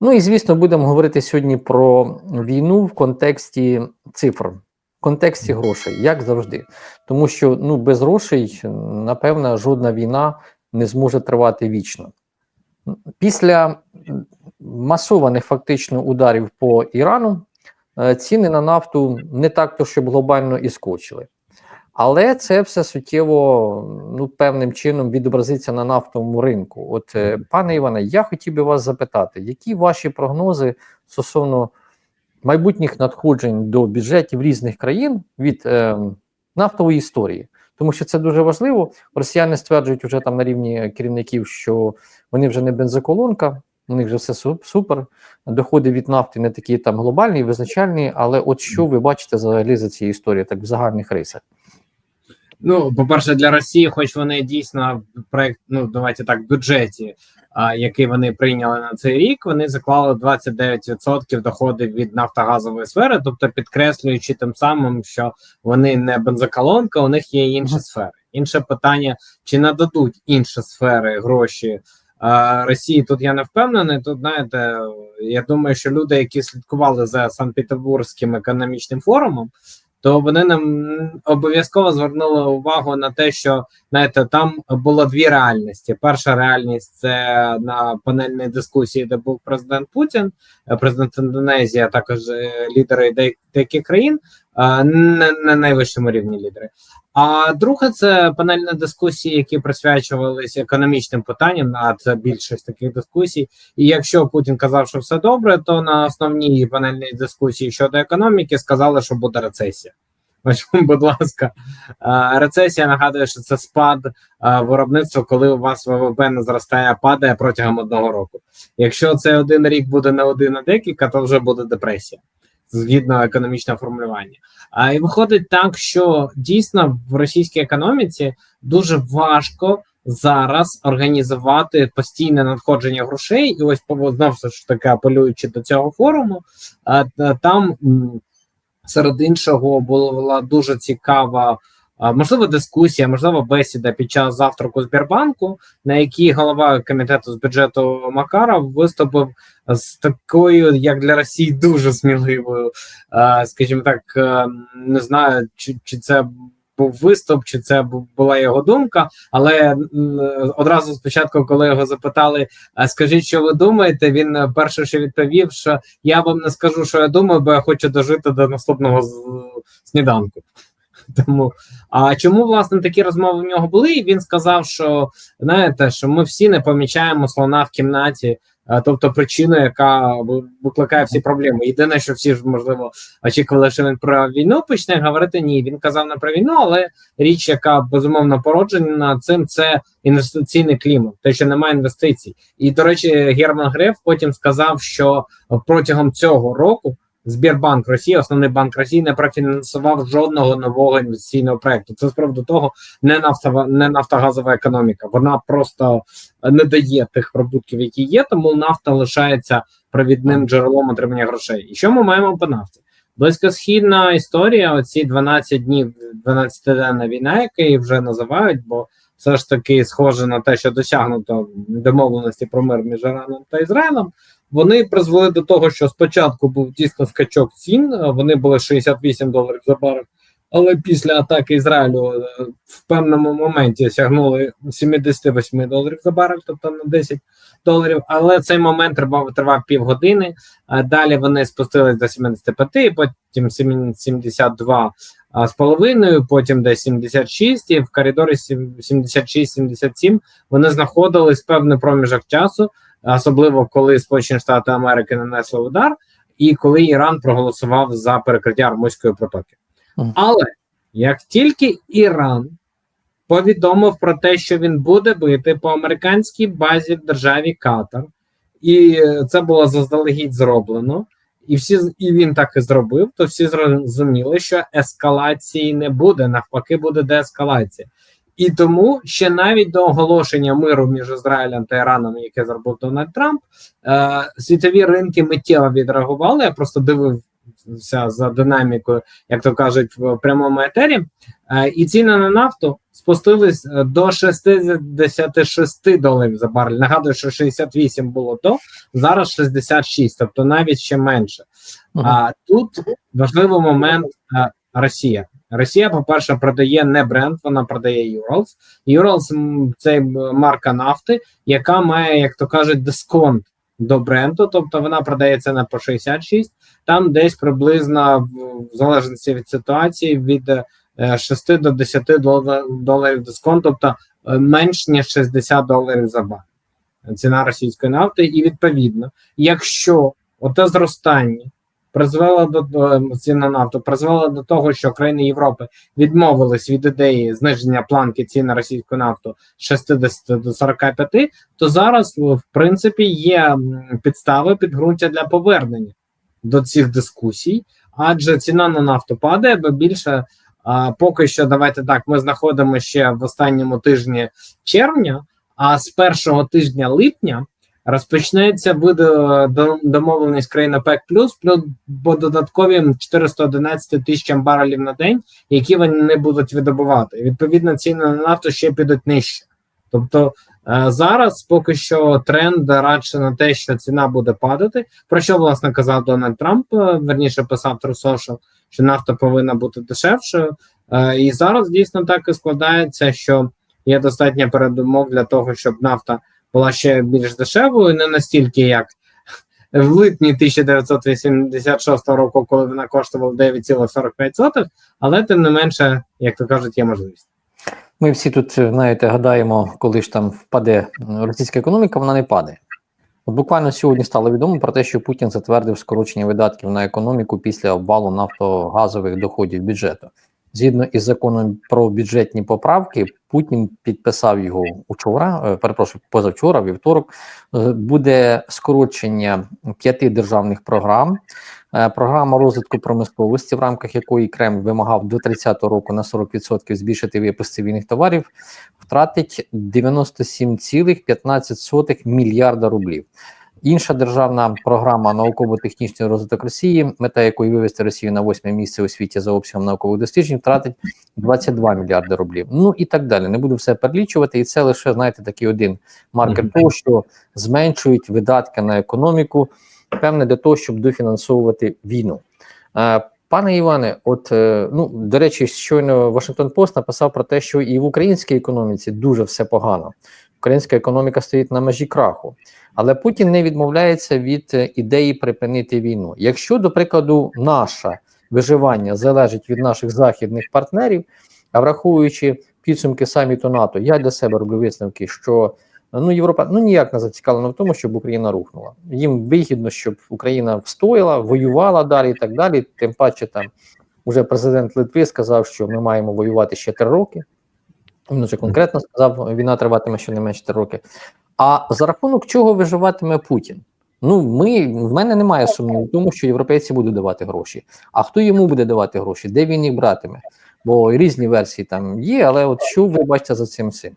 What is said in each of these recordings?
Ну і звісно, будемо говорити сьогодні про війну в контексті цифр, в контексті грошей, як завжди. Тому що ну, без грошей, напевно, жодна війна не зможе тривати вічно. Після масованих фактично ударів по Ірану е, ціни на нафту не так то, щоб глобально і скочили. Але це все суттєво ну, певним чином відобразиться на нафтовому ринку. От, е, пане Іване, я хотів би вас запитати, які ваші прогнози стосовно майбутніх надходжень до бюджетів різних країн від е, нафтової історії? Тому що це дуже важливо. Росіяни стверджують вже там на рівні керівників, що вони вже не бензоколонка, у них вже все супер. Доходи від нафти не такі там глобальні, визначальні. Але от що ви бачите взагалі за цією історією, так в загальних рисах? Ну, по-перше, для Росії, хоч вони дійсно проект, ну давайте так, в бюджеті, а, який вони прийняли на цей рік, вони заклали 29% доходів від нафтогазової сфери, тобто підкреслюючи тим самим, що вони не бензоколонка, у них є інші сфери. Інше питання: чи нададуть інші сфери гроші а, Росії? Тут я не впевнений. Тут знаєте, я думаю, що люди, які слідкували за Санкт-Петербурзьким економічним форумом то вони нам обов'язково звернули увагу на те, що знаєте, там було дві реальності. Перша реальність це на панельній дискусії, де був президент Путін, президент Індонезії, а також е, лідери деяких країн не на найвищому рівні лідери. А друге, це панельні дискусії, які присвячувалися економічним питанням. А це більшість таких дискусій. І якщо Путін казав, що все добре, то на основній панельній дискусії щодо економіки сказали, що буде рецесія. Ось, будь ласка, рецесія нагадує, що це спад виробництва, коли у вас ВВП не зростає, а падає протягом одного року. Якщо це один рік буде не один, а декілька, то вже буде депресія згідно економічного формулювання. А і виходить так, що дійсно в російській економіці дуже важко зараз організувати постійне надходження грошей, і ось знову ж таки апелюючи до цього форуму, там серед іншого була дуже цікава. Можливо, дискусія, можливо, бесіда під час завтраку Збірбанку, на якій голова комітету з бюджету Макаров виступив з такою, як для Росії, дуже сміливою, скажімо так, не знаю, чи, чи це був виступ, чи це була його думка. Але одразу спочатку, коли його запитали, скажіть, що ви думаєте, він перше що відповів, що я вам не скажу, що я думаю, бо я хочу дожити до наступного сніданку. Тому а чому власне такі розмови в нього були? І він сказав, що знаєте, що ми всі не помічаємо слона в кімнаті, тобто причину, яка викликає всі проблеми. Єдине, що всі ж можливо очікували, що він про війну почне говорити. Ні, він казав не про війну, але річ, яка безумовно породжена цим, це інвестиційний клімат, те, що немає інвестицій. І до речі, Герман Греф потім сказав, що протягом цього року. Збірбанк Росії, основний банк Росії, не профінансував жодного нового інвестиційного проекту. Це справді того, не нафтова, не нафтогазова економіка. Вона просто не дає тих прибутків, які є. Тому нафта лишається провідним джерелом отримання грошей. І що ми маємо по нафті? Близькосхідна історія. Оці 12 днів, 12-денна війна, яку вже називають, бо все ж таки схоже на те, що досягнуто домовленості про мир між Іраном та Ізраїлем. Вони призвели до того, що спочатку був дійсно скачок цін, вони були 68 доларів за барель, але після атаки Ізраїлю е, в певному моменті сягнули 78 доларів за барель, тобто на 10 доларів. Але цей момент тривав тривав півгодини. Далі вони спустились до 75, потім 72 з половиною, потім десь 76, і в коридорі 76-77 вони знаходились певний проміжок часу особливо коли Сполучені Штати Америки нанесли удар, і коли Іран проголосував за перекриття армузької протоки. Але як тільки Іран повідомив про те, що він буде бити по американській базі в державі Катар, і це було заздалегідь зроблено, і всі і він так і зробив, то всі зрозуміли, що ескалації не буде навпаки, буде деескалація. І тому ще навіть до оголошення миру між Ізраїлем та Іраном, яке зробив Дональд Трамп, е, світові ринки миттєво відреагували. Я просто дивив вся за динамікою, як то кажуть, в прямому етері. Е, і ціни на нафту спустились е, до 66 доларів за барель. Нагадую, що 68 було до, зараз 66, тобто навіть ще менше. А тут важливий момент а, Росія. Росія, по-перше, продає не бренд, вона продає Urals. Urals це марка нафти, яка має, як то кажуть, дисконт до бренду, тобто вона продається не по 66, там десь приблизно в, залежності від ситуації від е, 6 до 10 доларів дисконт, тобто е, менш ніж 60 доларів за бар. Ціна російської нафти, і відповідно, якщо оте зростання призвело до, цін на нафту, призвело до того, що країни Європи відмовились від ідеї зниження планки цін на російську нафту з 60 до 45, то зараз в принципі є підстави підґрунтя для повернення до цих дискусій, адже ціна на нафту падає, бо більше а, поки що давайте так. Ми знаходимося ще в останньому тижні червня, а з першого тижня липня розпочнеться буде до- домовленість країн ОПЕК+, плюс по додатковим 411 тисячам барелів на день, які вони не будуть видобувати. Відповідно, ціни на нафту ще підуть нижче. Тобто е, зараз поки що тренд радше на те, що ціна буде падати. Про що власне казав Дональд Трамп? е, Верніше писав Social, що нафта повинна бути дешевшою. Е, І зараз дійсно так і складається, що є достатньо передумов для того, щоб нафта була ще більш дешевою, не настільки як в липні 1986 року, коли вона коштувала 9,45, але тим не менше, як то кажуть, є можливість. Ми всі тут, знаєте, гадаємо, коли ж там впаде російська економіка, вона не падає. От буквально сьогодні стало відомо про те, що Путін затвердив скорочення видатків на економіку після обвалу нафтогазових доходів бюджету. Згідно із законом про бюджетні поправки, Путін підписав його учора, е, перепрошую, позавчора, вівторок. Е, Буде скорочення п'яти державних програм. Е, Програма розвитку промисловості, в рамках якої Кремль вимагав до 30-го року на 40% збільшити випуск цивільних товарів, втратить 97,15 мільярда рублів. Інша державна програма науково-технічний розвиток Росії, мета якої вивести Росію на восьме місце у світі за обсягом наукових досліджень, втратить 22 мільярди рублів. Ну і так далі. Не буду все перелічувати, і це лише знаєте такий один маркер Мгм. того, що зменшують видатки на економіку, певне для того, щоб дофінансовувати війну. Е, Пане Іване, от е, ну до речі, щойно Вашингтон Пост написав про те, що і в українській економіці дуже все погано. Українська економіка стоїть на межі краху, але Путін не відмовляється від е, ідеї припинити війну. Якщо, до прикладу, наше виживання залежить від наших західних партнерів, а враховуючи підсумки саміту НАТО, я для себе роблю висновки, що ну Європа ну ніяк не зацікавлена в тому, щоб Україна рухнула. Їм вигідно, щоб Україна встояла, воювала далі і так далі. Тим паче, там уже президент Литви сказав, що ми маємо воювати ще три роки. Він вже конкретно сказав, війна триватиме щонайменше три роки. А за рахунок чого виживатиме Путін? Ну, ми в мене немає сумніву в тому, що європейці будуть давати гроші. А хто йому буде давати гроші? Де він їх братиме? Бо різні версії там є, але от що ви бачите за цим всім?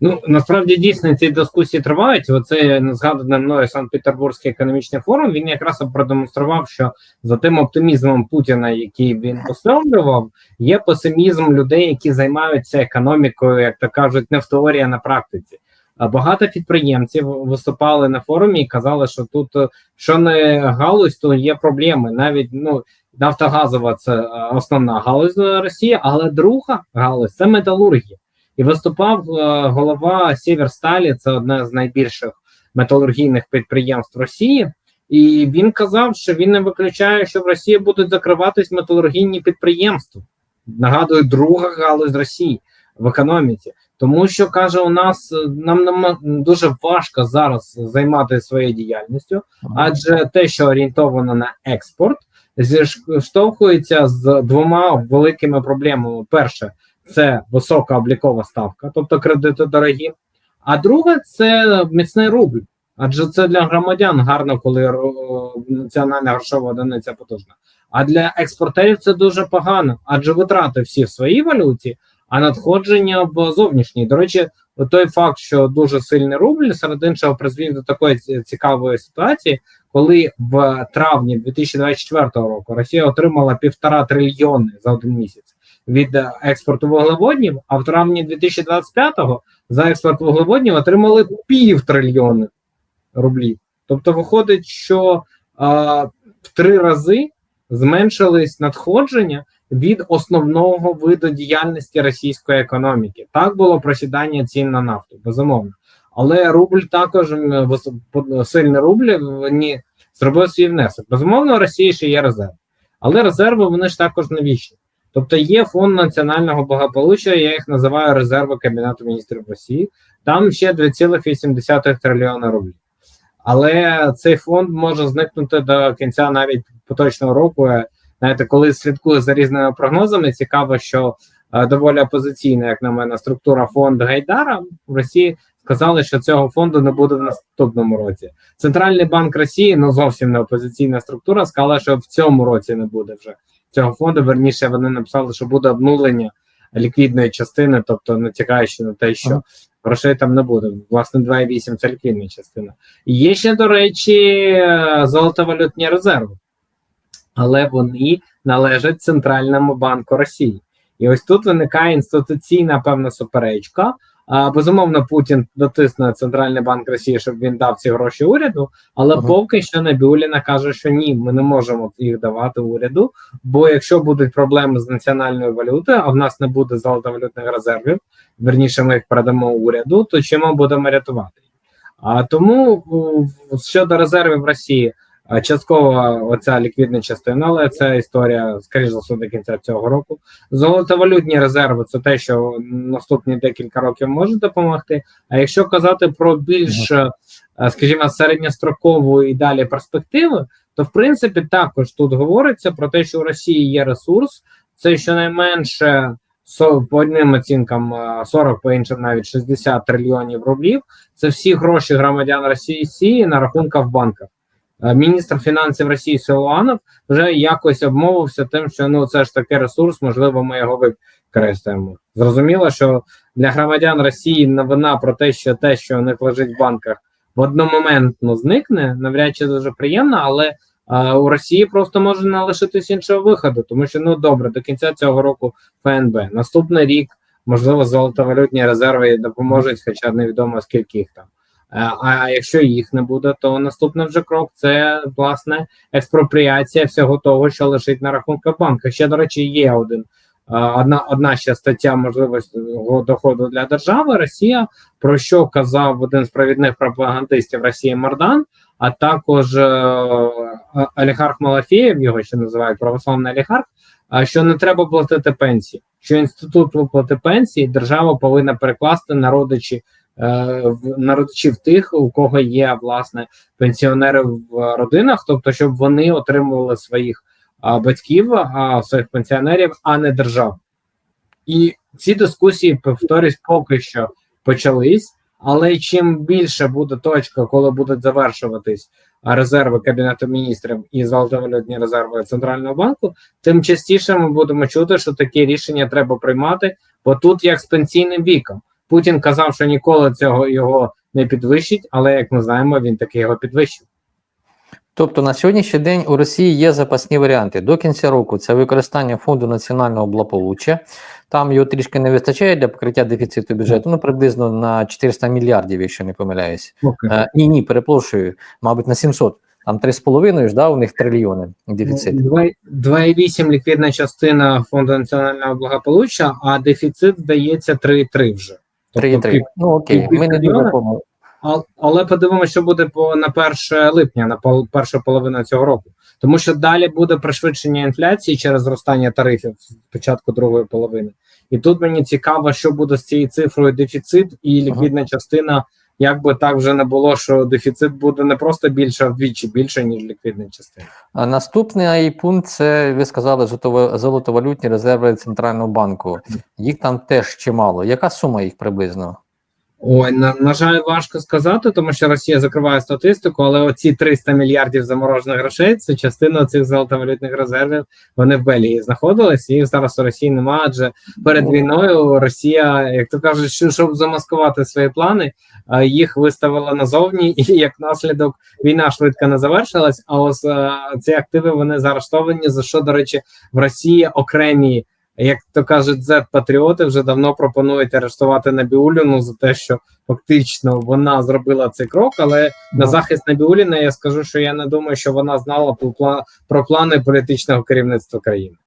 Ну насправді дійсно ці дискусії тривають. Оце згаданий мною Санкт-Петербурзький економічний форум. Він якраз продемонстрував, що за тим оптимізмом Путіна, який він висловлював, є песимізм людей, які займаються економікою, як то кажуть, не в теорії, а на практиці. Багато підприємців виступали на форумі і казали, що тут е, що не галузь, то є проблеми. Навіть ну нафтогазова це е, основна галузь Росії, але друга галузь це металургія. І виступав е, голова Сєвєрсталі, це одне з найбільших металургійних підприємств Росії. І він казав, що він не виключає, що в Росії будуть закриватись металургійні підприємства. Нагадую, друга галузь Росії в економіці, тому що каже, у нас е, нам нема дуже важко зараз займатися своєю діяльністю, адже те, що орієнтовано на експорт, зіштовхується з двома великими проблемами: перше це висока облікова ставка, тобто кредити дорогі. А друге це міцний рубль. Адже це для громадян гарно, коли е, національна грошова одиниця потужна. А для експортерів це дуже погано, адже витрати всі в своїй валюті, а надходження в зовнішній. До речі, той факт, що дуже сильний рубль, серед іншого призвів до такої цікавої ситуації, коли в травні 2024 року Росія отримала півтора трильйони за один місяць від експорту вуглеводнів, а в травні 2025 за експорт вуглеводнів отримали пів трильйони рублів. Тобто, виходить, що а, в три рази зменшились надходження від основного виду діяльності російської економіки. Так було просідання цін на нафту, безумовно. Але рубль також сильний рубль ні, зробив свій внесок. Безумовно, Росії ще є резерв, але резерви вони ж також не вічні. Тобто є фонд національного благополуччя, я їх називаю резерви Кабінету міністрів Росії. Там ще 2,8 трильйона рублів. Але цей фонд може зникнути до кінця навіть поточного року. Знаєте, коли слідкую за різними прогнозами, цікаво, що е, доволі опозиційна, як на мене, структура фонду Гайдара в Росії сказали, що цього фонду не буде в наступному році. Центральний банк Росії, ну зовсім не опозиційна структура, сказала, що в цьому році не буде вже цього фонду. Верніше вони написали, що буде обнулення ліквідної частини, тобто натякаючи на те, що Ага. грошей там не буде. Власне, 2,8 це ліквідна частина. І Є ще, до речі, золотовалютні резерви, але вони належать Центральному банку Росії. І ось тут виникає інституційна певна суперечка. А, безумовно, Путін дотисне Центральний банк Росії, щоб він дав ці гроші уряду. Але Ага. поки що Набіуліна каже, що ні, ми не можемо їх давати уряду. Бо якщо будуть проблеми з національною валютою, а в нас не буде золотовалютних резервів, верніше ми їх передамо уряду, то чим ми будемо рятувати? А тому щодо резервів Росії, частково оця ліквідна частина, але це історія, скоріш за все, до кінця цього року. Золотовалютні резерви це те, що наступні декілька років може допомогти. А якщо казати про більш, е, скажімо, середньострокову і далі перспективи, то в принципі також тут говориться про те, що у Росії є ресурс, це щонайменше со- по одним оцінкам е, 40, по іншим навіть 60 трильйонів рублів. Це всі гроші громадян Росії на рахунках в банках. Е, Міністр фінансів Росії Силуанов вже якось обмовився тим, що ну це ж такий ресурс, можливо, ми його використаємо. Зрозуміло, що для громадян Росії новина про те, що те, що у них лежить в банках, в одномоментно зникне, навряд чи дуже приємно, але а, у Росії просто може не лишитись іншого виходу, тому що ну добре, до кінця цього року ФНБ. Наступний рік, можливо, золотовалютні резерви допоможуть, хоча невідомо скільки їх там. Е, А якщо їх не буде, то наступний вже крок це власне експропріація всього того, що лежить на рахунках банка. Ще до речі, є один е, одна одна ще стаття можливості доходу для держави. Росія про що казав один з провідних пропагандистів Росії Мардан, а також е, олігарх Малафєєв, його ще називають православний олігарх. Що не треба платити пенсії, що інститут виплати пенсії держава повинна перекласти на родичі е, на родичів тих, у кого є власне пенсіонери в родинах, тобто щоб вони отримували своїх батьків, а своїх пенсіонерів, а не державу. І ці дискусії, повторюсь, поки що почались. Але чим більше буде точка, коли будуть завершуватись резерви Кабінету міністрів і золотовалютні резерви Центрального банку, тим частіше ми будемо чути, що такі рішення треба приймати, бо тут як з пенсійним віком. Путін казав, що ніколи цього його не підвищить, але як ми знаємо, він таки його підвищив. Тобто на сьогоднішній день у Росії є запасні варіанти. До кінця року це використання фонду національного благополуччя. Там його трішки не вистачає для покриття дефіциту бюджету, ну приблизно на 400 мільярдів, якщо не помиляюсь. Е, ні, ні, перепрошую, мабуть, на 700. Там 3,5 ж, да, у них трильйони дефіцит. 2,8 ліквідна частина фонду національного благополуччя, а дефіцит здається 3,3 вже. Тобто 3,3. пів- Ну окей, пів ми не дуже помогли. Але подивимося, що буде по на 1 липня, на пол, першу половину цього року, тому що далі буде пришвидшення інфляції через зростання тарифів з початку другої половини. І тут мені цікаво, що буде з цією цифрою дефіцит і ліквідна частина. Як би так вже не було, що дефіцит буде не просто більше, а вдвічі більше, ніж ліквідна частина. А наступний пункт це ви сказали золотовалютні резерви центрального банку. Їх там теж чимало. Яка сума їх приблизно? Ой, на, на жаль, важко сказати, тому що Росія закриває статистику, але оці 300 мільярдів заморожених грошей це частина цих золотовалютних резервів. Вони в Бельгії знаходились, їх зараз у Росії немає. Адже перед війною Росія, як то кажуть, що- щоб замаскувати свої плани, їх виставила назовні, і як наслідок війна швидко не завершилась. А ось ці активи вони заарештовані. За що, до речі, в Росії окремі. Як то кажуть, Z-патріоти вже давно пропонують арештувати Набіуліну за те, що фактично вона зробила цей крок. Але на захист Набіуліна я скажу, що я не думаю, що вона знала про плани політичного керівництва країни.